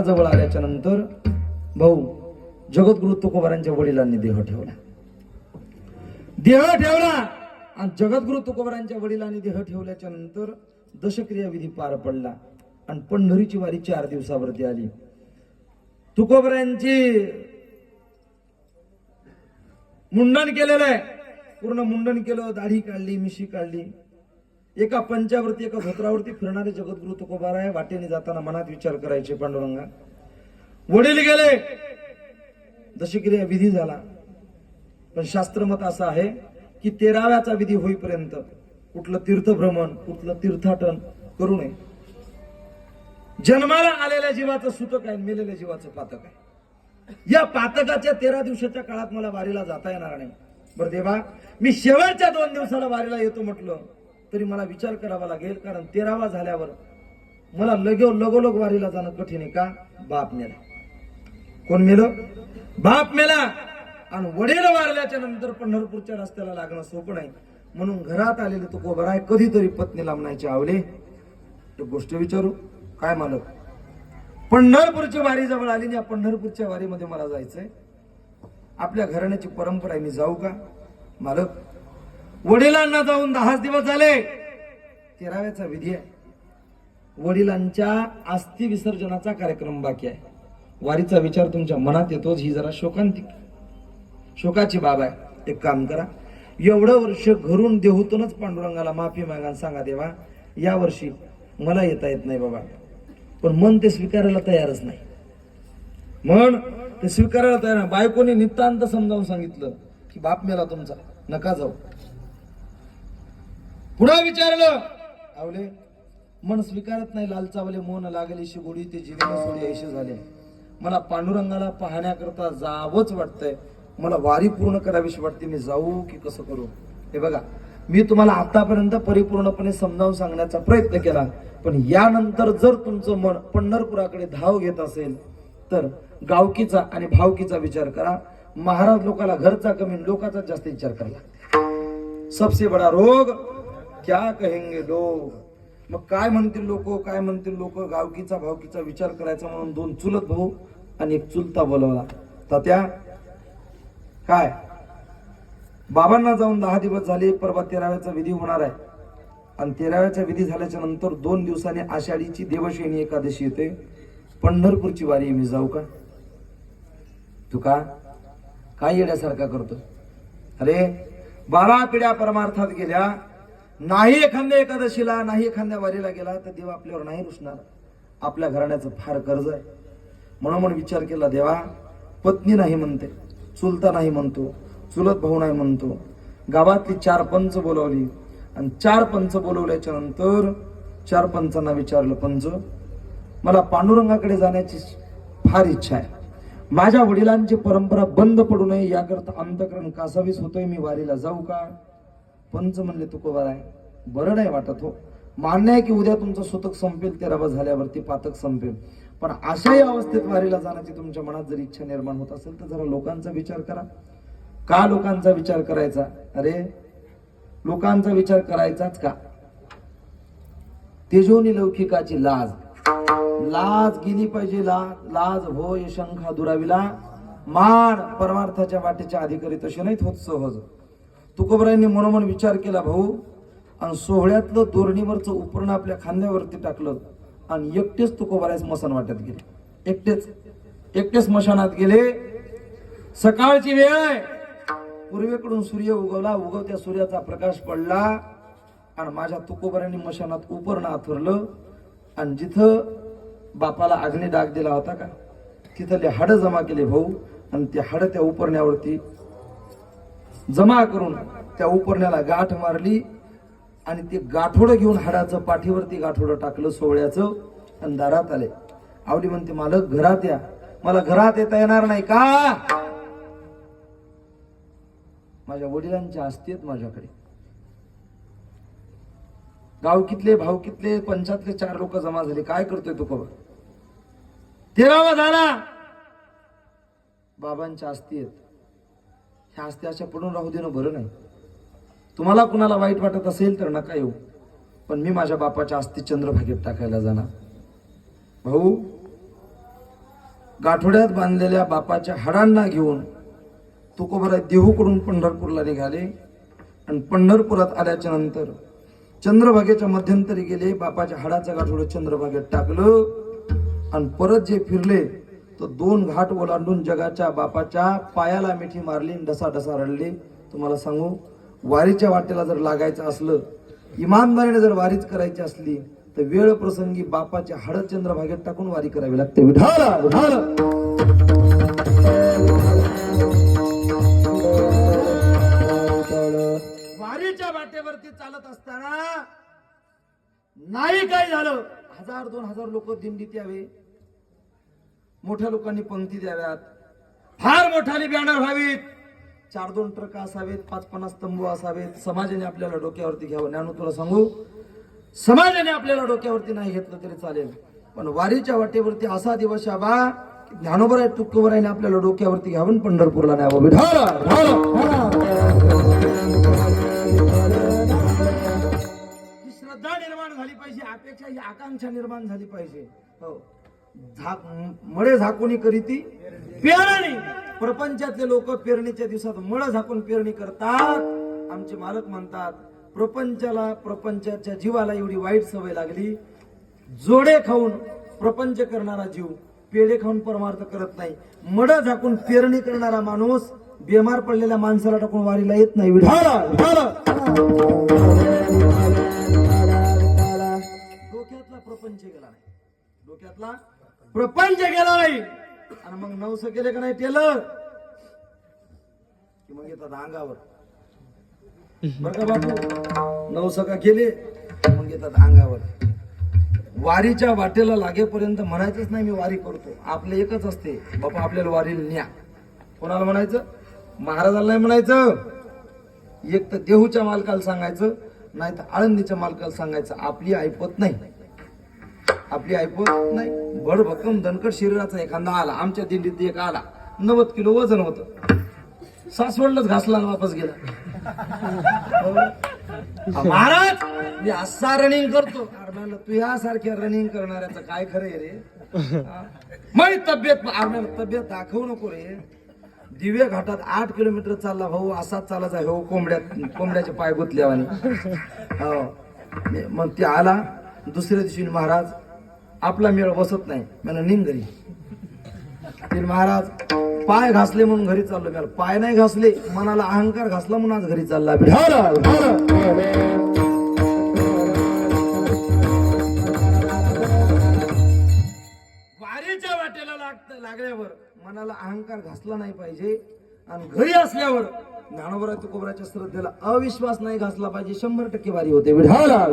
जवळ आल्याच्यानंतर भाऊ जगद्गुरु तुकोबारांच्या वडिलांनी देह ठेवला. देह ठेवला आणि जगद्गुरु तुकोबारांच्या वडिलांनी देह ठेवल्याच्या नंतर दशक्रिया विधी पार पडला आणि पंढरीची वारी चार दिवसावरती आली. तुकोबरांची मुंडन केलेलं आहे. पूर्ण मुंडन केलं दाढी काढली मिशी काढली. एका पंचावरती एका धोत्रावरती फिरणारे जगद्गुरु तुकोबार आहे वाटेने जाताना मनात विचार करायचे पांडुरंगा. वडील गेले. दशक्रिया विधी झाला. पण शास्त्रमत असं आहे की तेराव्याचा विधी होईपर्यंत कुठलं तीर्थभ्रमण कुठलं तीर्थाटन करू नये. जन्माला आलेल्या जीवाचं सुतक आहे मेलेल्या जीवाचं पातक आहे. या पातकाच्या तेरा दिवसाच्या काळात मला वारीला जाता येणार नाही. बरं देवा मी शेवटच्या दोन दिवसाला वारीला येतो म्हटलं. तरी मला विचार करावा लागेल कारण तेरावा झाल्यावर मला लगेव लगोलग वारीला जाणं कठीण आहे का? बाप मेला. कोण मेलं? बाप मेला. आणि वडील वारल्याच्या नंतर पंढरपूरच्या रस्त्याला लागणं सोपं नाही. म्हणून घरात आलेले तो आहे कधीतरी पत्नीला म्हणायचे आवले. एक गोष्ट विचारू काय मालक? पंढरपूरची वारी जवळ आली आणि या पंढरपूरच्या वारीमध्ये मला जायचंय. आपल्या घराण्याची परंपरा आहे मी जाऊ का? मालक वडिलांना जाऊन दहाच दिवस झाले. तेराव्याचा विधी आहे. वडिलांच्या अस्थि विसर्जनाचा कार्यक्रम बाकी आहे. वारीचा विचार तुमच्या मनात येतोच ही जरा शोकांतिक. शोकाची बाब आहे. एक काम करा. एवढं वर्ष घरून देहूतूनच पांडुरंगाला माफी मागा सांगा देवा या वर्षी मला येता येत नाही बाबा. पण मन ते स्वीकारायला तयारच नाही. मन ते स्वीकारायला तयार नाही. बायकोने नितांत समजावून सांगितलं की बाप मेला तुमचा. नका जाऊ. पुढे विचारलं. आवले मन स्वीकारत नाही लालचावले मोन लागले शिगोडी ते जीवन सोडी ऐशे झाले. मला पांडुरंगाला पाहण्याकरता जावंच वाटतंय. मला वारी पूर्ण करावीशी वाटते मी जाऊ की कसं करू? हे बघा मी तुम्हाला आतापर्यंत परिपूर्णपणे समजावून सांगण्याचा प्रयत्न केला. पण यानंतर जर तुमचं मन पंढरपुराकडे धाव घेत असेल तर गावकीचा आणि भावकीचा विचार करा. महाराज लोकाला घरचा कमी लोकाचा जास्त विचार करा सबसे बडा रोग क्या कहेंगे लोग? मग काय म्हणतील लोक? काय म्हणतील लोक? गावकीचा भावकीचा विचार करायचा म्हणून दोन चुलत भाऊ आणि एक चुलता बोलवला. तात्या काय? बाबांना जाऊन दहा दिवस झाले परवा तेराव्याचा विधी होणार आहे. आणि तेराव्याचा विधी झाल्याच्यानंतर दोन दिवसांनी आषाढीची देवश्रेणी एकादशी येते. पंढरपूरची वारी मी जाऊ का? तू का? काय येण्यासारखा करतो अरे बारा पिढ्या परमार्थात गेल्या नाही एखाद्या एकादशीला नाही एखाद्या वारीला गेला तर देव आपल्यावर नाही रुसणार. आपल्या घराण्याचं फार कर्ज आहे. म्हणून म्हणून विचार केला देवा पत्नी नाही म्हणते चुलता नाही म्हणतो चुलत भाऊ नाही म्हणतो. गावातली चार पंच बोलवली आणि चार पंच बोलवल्याच्या नंतर चार पंचांना विचारलं पंच मला पांडुरंगाकडे जाण्याची फार इच्छा आहे. माझ्या वडिलांची परंपरा बंद पडू नये याकरता अंतकरण कासावीस होतोय मी वारीला जाऊ का? पंच म्हणले तुकोबार आहे बरं नाही वाटत हो. मान्य आहे की उद्या तुमचं सुतक संपेल तेरावा झाल्यावरती पातक संपेल. पण अशाही अवस्थेत वारीला जाण्याची तुमच्या मनात जर इच्छा निर्माण होत असेल तर जरा लोकांचा विचार करा. का लोकांचा विचार करायचा? अरे लोकांचा विचार करायचाच का? तेजोनी लौकिकाची लाज. लाज गेली पाहिजे लाज लाज होय शंखा दुराविला. मान परमार्थाच्या वाटेच्या अधिकारी तसे नाहीत होत सहज. तुकोबरायांनी मनोमन विचार केला भाऊ आणि सोहळ्यातलं तोरणीवरचं उपरण आपल्या खांद्यावरती टाकलं आणि एकटेच तुकोबराय स्मशान वाटत गेले. एकटेच एकटे स्मशानात गेले. सकाळची वेळ आहे. पूर्वेकडून सूर्य उगवला उगवत्या सूर्याचा प्रकाश पडला आणि माझ्या तुकोबऱ्यांनी मशानात उपरणं आथरलं आणि जिथं बापाला अग्नी डाग दिला होता का तिथले हाडं जमा केले भाऊ आणि ते हाडं त्या उपरण्यावरती जमा करून त्या उपरण्याला गाठ मारली आणि ते गाठोडं घेऊन हाडाचं पाठीवरती गाठोडं टाकलं सोहळ्याचं आणि दारात आले. आवडी म्हणते मालक घरात या. मला घरात येता येणार नाही का? माझ्या वडिलांच्या असतेत माझ्याकडे. गाव कितले भाऊ भावकीतले पंचातले चार लोक जमा झाले. काय करतोय तू कबर तेरावा झाला. बाबांच्या आस्ती आहेत. ह्या आस्ती अशा पडून राहू देणं बरं नाही. तुम्हाला कुणाला वाईट वाटत असेल तर नका येऊ. पण मी माझ्या बापाच्या आस्ती चंद्रभागेत टाकायला जाणार. भाऊ गाठोड्यात बांधलेल्या बापाच्या हाडांना घेऊन तुकोबरा देहूकडून पंढरपूरला निघाले आणि पंढरपुरात आल्याच्यानंतर चंद्रभागेच्या मध्यंतरी गेले बापाच्या हाडाचं गाठोडं चंद्रभागेत टाकलं आणि परत जे फिरले तर दोन घाट ओलांडून जगाच्या बापाच्या पायाला मिठी मारली आणि डसा डसा तुम्हाला सांगू वारीच्या वाटेला जर लागायचं असलं इमानदारीने जर वारीच करायची असली तर वेळ प्रसंगी बापाच्या हाड चंद्रभागेत टाकून वारी करावी लागते. विठाला विठाला वारीच्या वाटेवरती चालत असताना नाही काय झालं. हजार दोन हजार लोक दिंडीत यावे. मोठ्या लोकांनी पंक्ती द्याव्यात फार मोठ्याने बॅनर व्हावीत चार दोन ट्रक असावेत पाच पन्नास तंबू असावेत समाजाने आपल्याला डोक्यावरती घ्यावं ज्ञानू तुला सांगू समाजाने आपल्याला डोक्यावरती नाही घेतलं तरी चालेल पण वारीच्या वाटेवरती असा दिवस यावा आहे ज्ञानोबराय आहे आपल्याला डोक्यावरती घ्यावं पंढरपूरला न्यावं ही श्रद्धा निर्माण झाली पाहिजे अपेक्षा ही आकांक्षा निर्माण झाली पाहिजे हो झाक मळे झाकून करीती पेरणी. प्रपंचातले लोक पेरणीच्या दिवसात मळ झाकून पेरणी करतात. आमचे मालक म्हणतात प्रपंचाला प्रपंचाच्या जीवाला एवढी वाईट सवय लागली. जोडे खाऊन प्रपंच करणारा जीव पेढे खाऊन परमार्थ करत नाही. मड झाकून पेरणी करणारा माणूस बेमार पडलेल्या माणसाला टाकून वारीला येत नाही. डोक्यातला प्रपंच गेला नाही. डोक्यातला प्रपंच गेला नाही. आणि मग नवस केले का नाही टेलर की मग येतात अंगावर. बर का बापू? नवस का केले मग येतात अंगावर. वारीच्या वाटेला लागेपर्यंत म्हणायचंच नाही मी वारी करतो. आपले एकच असते. बापा आपल्याला वारीला न्या. कोणाला म्हणायचं? महाराजाला नाही म्हणायचं. एक तर देहूच्या मालकाला सांगायचं नाही तर आळंदीच्या मालकाला सांगायचं. आपली ऐपत नाही. आपली ऐकून नाही. भडभक्कम दणकट शरीराचा एखादा आला आमच्या दिंडीत एक आला. नव्वद किलो वजन होत. सासवडलाच घासला आणि वापस गेला. महाराज मी असा रनिंग करतो. म्हणलं तू यासारख्या रनिंग करणाऱ्याचं काय खरं आहे रे? माझी तब्येत अरे तब्येत दाखवू नको रे. दिव्य घाटात आठ किलोमीटर चालला भाऊ असाच चालायचा हो कोंबड्यात कोंबड्याचे पाय गुतल्यावानी. हो मग ते आला. दुसऱ्या दिवशी महाराज आपला मेळ बसत नाही. मला निघ घरी. ते महाराज पाय घासले म्हणून घरी चाललो. मी पाय नाही घासले मनाला अहंकार घासला म्हणून आज घरी चालला. वारीच्या वाटेला लागत लागल्यावर मनाला अहंकार घासला नाही पाहिजे. आणि घरी असल्यावर ज्ञानोबरा तुकोबराच्या श्रद्धेला अविश्वास नाही घासला पाहिजे. शंभर टक्के वारी होते. विढाला